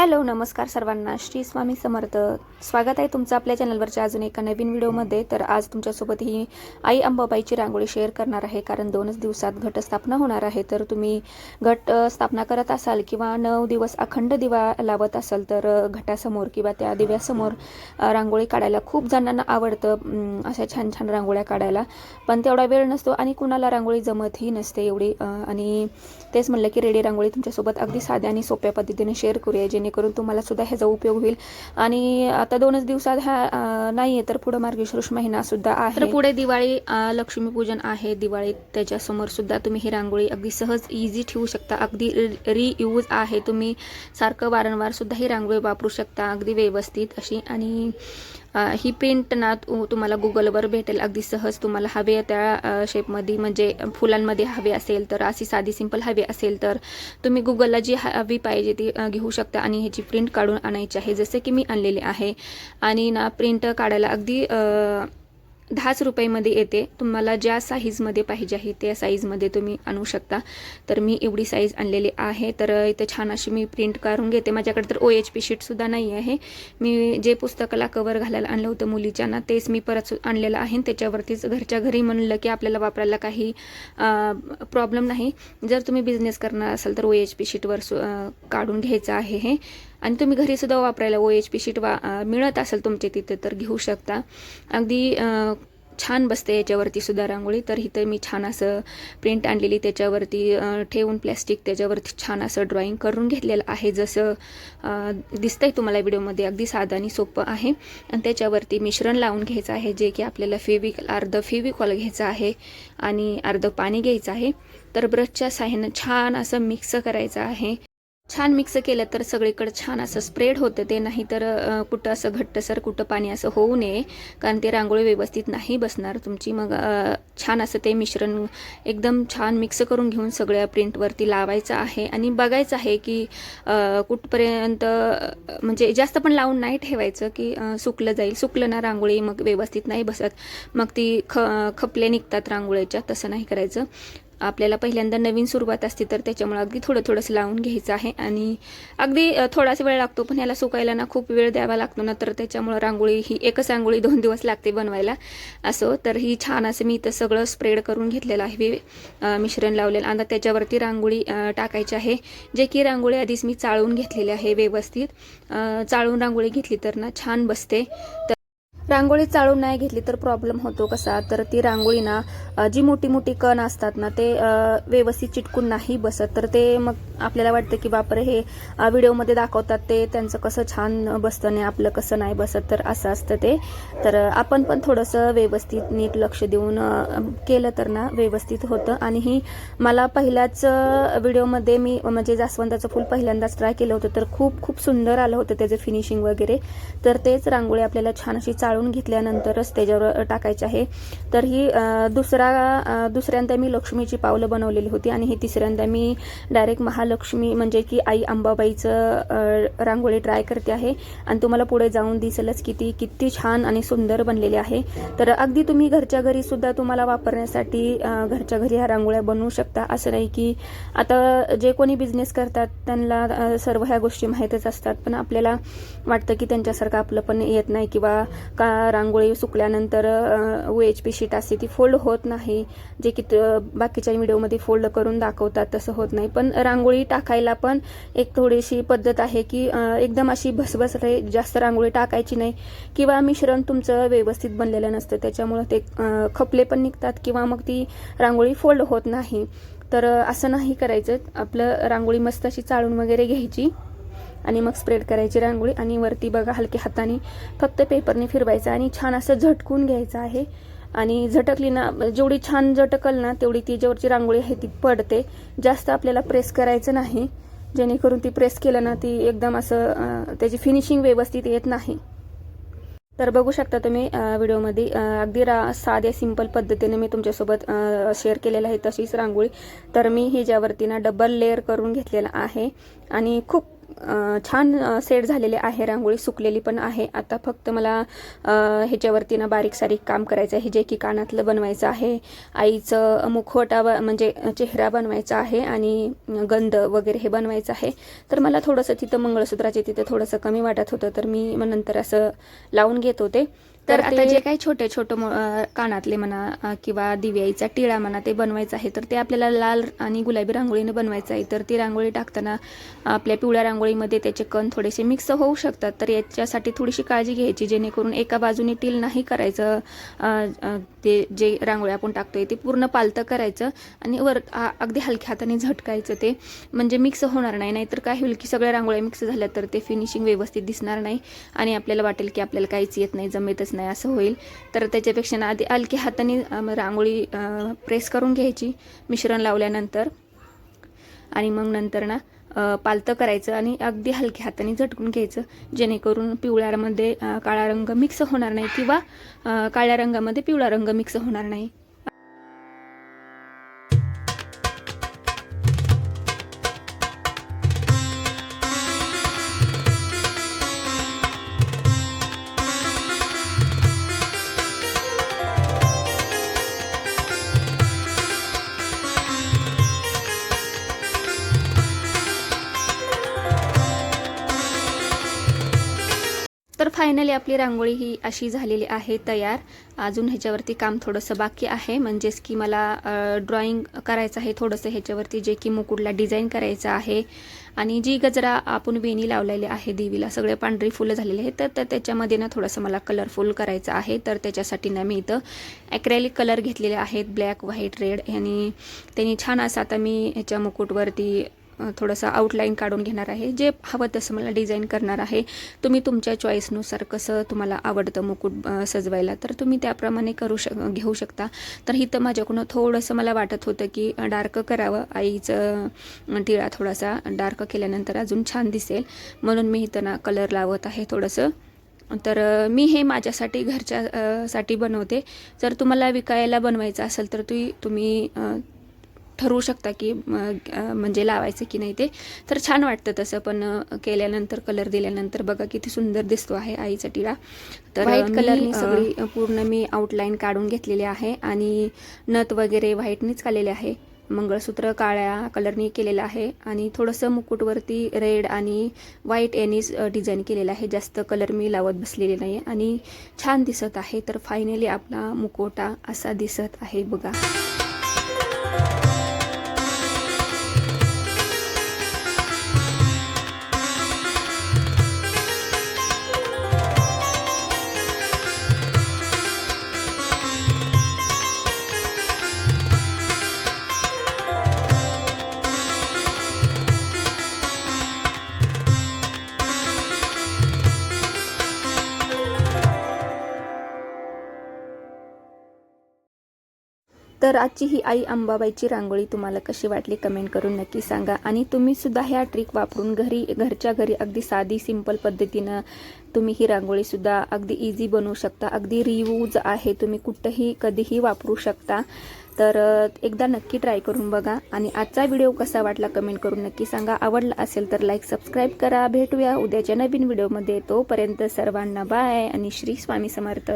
Hello नमस्कार सर्वांना. श्री स्वामी समर्थ. स्वागत आहे तुमचं आपल्या चॅनलवरच्या अजून एका नवीन व्हिडिओमध्ये. तर आज तुमच्यासोबत ही आई अंबाबाईची रांगोळी शेअर करणार आहे कारण दोनच दिवसात घटस्थापना होणार आहे. तर तुम्ही घट स्थापना करत असाल किंवा नऊ दिवस अखंड दिवा लावत असाल तर घटासमोर किंवा त्या दिव्यासमोर रांगोळी काढायला खूप जणांना आवडतं अशा छान छान रांगोळ्या काढायला. पण तेवढा वेळ नसतो आणि कुणाला रांगोळी जमतही नसते एवढी आणि तेच म्हणलं की रेडी रांगोळी तुमच्यासोबत अगदी साध्या आणि सोप्या पद्धतीने शेअर करूया जेणेकरून तुम्हाला सुद्धा ह्याचा उपयोग होईल. आणि आता दोनच दिवसात ह्या नाही नाहीये तर पुढे मार्गशीर्ष महिना सुद्धा आहे. तर पुढे दिवाळी लक्ष्मीपूजन आहे. दिवाळीत त्याच्यासमोर सुद्धा तुम्ही ही रांगोळी अगदी सहज इझी ठेवू शकता. अगदी रियूज आहे. तुम्ही सारखं वारंवार सुद्धा ही रांगोळी वापरू शकता. अगदी व्यवस्थित अशी. आणि ही प्रिंट ना तुम्हाला गुगलवर भेटेल. अगदी सहज तुम्हाला हवे त्या शेपमध्ये म्हणजे फुलांमध्ये हवे असेल तर अशी साधी सिंपल हवी असेल तर तुम्ही गुगलला जी हवी पाहिजे ती घेऊ शकता आणि ह्याची प्रिंट काढून आणायची आहे. जसे की मी आणलेली आहे. आणि ना प्रिंट काढायला अगदी दहाच रुपयेमध्ये येते. तुम्हाला ज्या साईजमध्ये पाहिजे आहे त्या साईजमध्ये तुम्ही आणू शकता. तर मी एवढी साईज आणलेली आहे. तर इथे छान अशी मी प्रिंट काढून घेते. माझ्याकडे तर ओ एच पी शीटसुद्धा नाही आहे मी जे पुस्तकाला कवर घालायला आणलं होतं मुलीच्या ना तेच मी परत आणलेलं आहे. आणि त्याच्यावरतीच घरच्या घरी म्हणलं की आपल्याला वापरायला काही प्रॉब्लेम नाही. जर तुम्ही बिझनेस करणार असाल तर ओ एच पी शीटवर सु- काढून घ्यायचं आहे हे. आणि तुम्ही घरी सुद्धा वापरायला ओ एच पी शीट वा मिळत असेल तुमचे तिथे तर घेऊ शकता. अगदी छान बसते याच्यावरती सुद्धा रांगोळी. तर इथं मी छान असं प्रिंट आणलेली त्याच्यावरती ठेवून प्लॅस्टिक त्याच्यावरती छान असं ड्रॉइंग करून घेतलेलं आहे. जसं दिसतं दिसतंय तुम्हाला व्हिडिओमध्ये अगदी साधं आणि सोपं आहे. आणि त्याच्यावरती मिश्रण लावून घ्यायचं आहे जे की आपल्याला फेविक अर्ध फेविकॉल घ्यायचं आहे आणि अर्ध पाणी घ्यायचं आहे. तर ब्रशच्या साह्यानं छान असं मिक्स करायचं आहे. छान मिक्स केलं तर सगळीकडे छान असं स्प्रेड होतं ते नाही तर कुठं असं घट्टसर कुठं पाणी असं होऊ नये कारण ते रांगोळी व्यवस्थित नाही बसणार तुमची. मग छान असं ते मिश्रण एकदम छान मिक्स करून घेऊन सगळ्या प्रिंटवरती लावायचं आहे. आणि बघायचं आहे की कुठपर्यंत म्हणजे जास्त पण लावून नाही ठेवायचं की सुकलं जाईल. सुकलं ना रांगोळी मग व्यवस्थित नाही बसत. मग ती ख खपले निघतात रांगोळीच्या तसं नाही करायचं. आपल्याला पहिल्यांदा नवीन सुरुवात असते तर त्याच्यामुळे अगदी थोडं थोडंसं लावून घ्यायचं आहे. आणि अगदी थोडासा वेळ लागतो पण याला सुकायला ना खूप वेळ द्यावा लागतो ना तर त्याच्यामुळं रांगोळी ही एकच रांगोळी दोन दिवस लागते बनवायला असं. तर ही छान असं मी इथं सगळं स्प्रेड करून घेतलेलं आहे. मिश्रण लावलेलं. आता त्याच्यावरती रांगोळी टाकायची आहे जे की रांगोळी आधीच मी चाळून घेतलेली आहे व्यवस्थित. चाळून रांगोळी घेतली तर ना छान बसते. तर रांगोळी चाळून नाही घेतली तर प्रॉब्लेम होतो कसा? तर ती रांगोळी ना जी मोठी मोठी कण असतात ना ते व्यवस्थित चिटकून नाही बसत. तर ते मग आपल्याला वाटतं की बापरे हे व्हिडिओमध्ये दाखवतात ते त्यांचं कसं छान बसतं आणि आपलं कसं नाही बसत. तर असं असतं ते. तर आपण पण थोडंसं व्यवस्थित नीट लक्ष देऊन केलं तर ना व्यवस्थित होतं. आणि ही मला पहिल्याच व्हिडिओमध्ये मी म्हणजे जास्वंदाचं फूल पहिल्यांदाच ट्राय केलं होतं. तर खूप खूप सुंदर आलं होतं त्याचं फिनिशिंग वगैरे. तर तेच रांगोळी आपल्याला छान अशी चाळून घेतल्यानंतरच त्याच्यावर टाकायचे आहे. तर ही दुसरा दुसऱ्यांदा मी लक्ष्मीची पावलं बनवलेली होती आणि ही तिसऱ्यांदा मी डायरेक्ट महालक्ष्मी म्हणजे की आई अंबाबाईचं रांगोळी ट्राय करते आहे. आणि तुम्हाला पुढे जाऊन दिसेलच किती किती छान आणि सुंदर बनलेली आहे. तर अगदी तुम्ही घरच्या घरी सुद्धा तुम्हाला वापरण्यासाठी घरच्या घरी ह्या रांगोळ्या बनवू शकता. असं नाही की आता जे कोणी बिझनेस करतात त्यांना सर्व ह्या गोष्टी माहीतच असतात. पण आपल्याला वाटतं की त्यांच्यासारखं आपलं पण येत नाही किंवा का रांगोळी सुकल्यानंतर ओ एच पी शीट असते ती फोल्ड होत नाही. जे की त- बाकीच्या व्हिडिओमध्ये फोल्ड करून दाखवतात तसं होत नाही. पण रांगोळी टाकायला पण एक थोडीशी पद्धत आहे की एकदम अशी भसभस रे जास्त रांगोळी टाकायची नाही. किंवा मिश्रण तुमचं व्यवस्थित बनलेलं नसतं त्याच्यामुळं ते खपले पण निघतात किंवा मग ती रांगोळी फोल्ड होत नाही. तर असं नाही करायचं. आपलं रांगोळी मस्त अशी चाळून वगैरे घ्यायची. आणि मग स्प्रेड करायची रांगोळी आणि वरती बघा हलक्या हाताने फक्त पेपरने फिरवायचं आणि छान असं झटकून घ्यायचं आहे. आणि झटकली ना म्हणजे जेवढी छान झटकल ना तेवढी ती जेवढची रांगोळी आहे ती पडते. जास्त आपल्याला प्रेस करायचं नाही. जेणेकरून ती प्रेस केलं ना ती एकदम असं त्याची फिनिशिंग व्यवस्थित येत नाही. तर बघू शकता तुम्ही व्हिडिओमध्ये अगदी रा साध्या सिंपल पद्धतीने मी तुमच्यासोबत शेअर केलेलं आहे तशीच रांगोळी. तर मी ह्याच्यावरती ना डबल लेअर करून घेतलेला आहे. आणि खूप छान सेट झालेले आहे रांगोळी सुकलेली पण आहे. आता फक्त मला ह्याच्यावरती ना बारीक सारीक काम करायचं आहे जे की कानातलं बनवायचं आहे आईचं मुखवटा ब- म्हणजे चेहरा बनवायचा आहे आणि गंध वगैरे हे बनवायचं आहे. तर मला थोडंसं तिथं मंगळसूत्राचे तिथं थोडंसं कमी वाटत होतं तर मी मग नंतर असं लावून घेत होते. तर आता जे काही छोटे छोटे कानातले म्हणा किंवा दिव्याईचा टिळा म्हणा ते बनवायचं आहे तर ते आपल्याला लाल आणि गुलाबी रांगोळीने बनवायचं आहे. तर ती रांगोळी टाकताना आपल्या पिवळ्या रांगोळीमध्ये त्याचे कण थोडेसे मिक्स होऊ शकतात. तर याच्यासाठी थोडीशी काळजी घ्यायची जेणेकरून एका बाजूने टील नाही करायचं. ते जे रांगोळी आपण टाकतोय ते पूर्ण पालतं करायचं आणि वर अगदी हलक्या हाताने झटकायचं ते. म्हणजे मिक्स होणार नाही नाहीतर काय होईल की सगळ्या रांगोळ्या मिक्स झाल्या तर ते फिनिशिंग व्यवस्थित दिसणार नाही आणि आपल्याला वाटेल की आपल्याला काहीच येत नाही जमेतच नाही. असं होईल. तर त्याच्यापेक्षा ना आधी हलक्या हाताने रांगोळी प्रेस करून घ्यायची मिश्रण लावल्यानंतर. आणि मग नंतर ना पालतं करायचं आणि अगदी हलक्या हाताने झटकून घ्यायचं जेणेकरून पिवळ्यामध्ये काळा रंग मिक्स होणार नाही किंवा काळ्या रंगामध्ये पिवळा रंग मिक्स होणार नाही. तर फायनली आपली रांगोळी ही अशी झालेली आहे तयार. अजून ह्याच्यावरती काम थोडंसं बाकी आहे. म्हणजेच की मला ड्रॉइंग करायचं आहे थोडंसं ह्याच्यावरती जे की मुकुटला डिझाईन करायचं आहे. आणि जी गजरा आपण वेणी लावलेली आहे देवीला सगळे पांढरी फुलं झालेली आहेत तर तर त्याच्यामध्ये ना थोडंसं मला कलरफुल करायचं आहे. तर त्याच्यासाठी ना मी इथं ॲक्रेलिक कलर घेतलेले आहेत ब्लॅक व्हाईट रेड आणि त्यांनी छान असं आता मी ह्याच्या मुकुटवरती थोडंसं आउटलाईन काढून घेणार आहे. जे हवं तसं मला डिझाईन करणार आहे. तुम्ही तुमच्या चॉईसनुसार कसं तुम्हाला आवडतं मुकुट सजवायला तर तुम्ही त्याप्रमाणे करू शक घेऊ शकता. तर इथं माझ्याकडून थोडंसं मला वाटत होतं की डार्क करावं. आईचं टिळा थोडासा डार्क केल्यानंतर अजून छान दिसेल. म्हणून मी इथं ना कलर लावत आहे थोडंसं. तर मी हे माझ्यासाठी घरच्या साठी बनवते. जर तुम्हाला विकायला बनवायचं असेल तर तुम्ही तुम्ही ठरवू शकता की म्हणजे लावायचं की नाही ते. तर छान वाटतं तसं पण केल्यानंतर कलर दिल्यानंतर बघा किती सुंदर दिसतो आहे आईचा टिळा तर व्हाईट कलरनी अ, सगळी. पूर्ण मी आउटलाईन काढून घेतलेली आहे आणि नथ वगैरे व्हाईटनीच काढलेले आहे. मंगळसूत्र काळ्या कलरनी केलेलं आहे आणि थोडंसं मुकुटवरती रेड आणि व्हाईट यांनीच डिझाईन केलेलं आहे. जास्त कलर मी लावत बसलेले नाही आणि छान दिसत आहे. तर फायनली आपला मुकोटा असा दिसत आहे बघा. तर आजची ही आई अंबाबाईची रांगोळी तुम्हाला कशी वाटली कमेंट करून नक्की सांगा. आणि तुम्ही सुद्धा ह्या ट्रिक वापरून घरी घरच्या घरी अगदी साधी सिंपल पद्धतीनं तुम्ही ही रांगोळी सुद्धा अगदी इझी बनवू शकता. अगदी रियूज आहे. तुम्ही कुठंही कधीही वापरू शकता. तर एकदा नक्की ट्राय करून बघा. आणि आजचा व्हिडिओ कसा वाटला कमेंट करून नक्की सांगा. आवडला असेल तर लाईक सबस्क्राईब करा. भेटूया उद्याच्या नवीन व्हिडिओमध्ये तोपर्यंत सर्वांना बाय आणि श्री स्वामी समर्थ.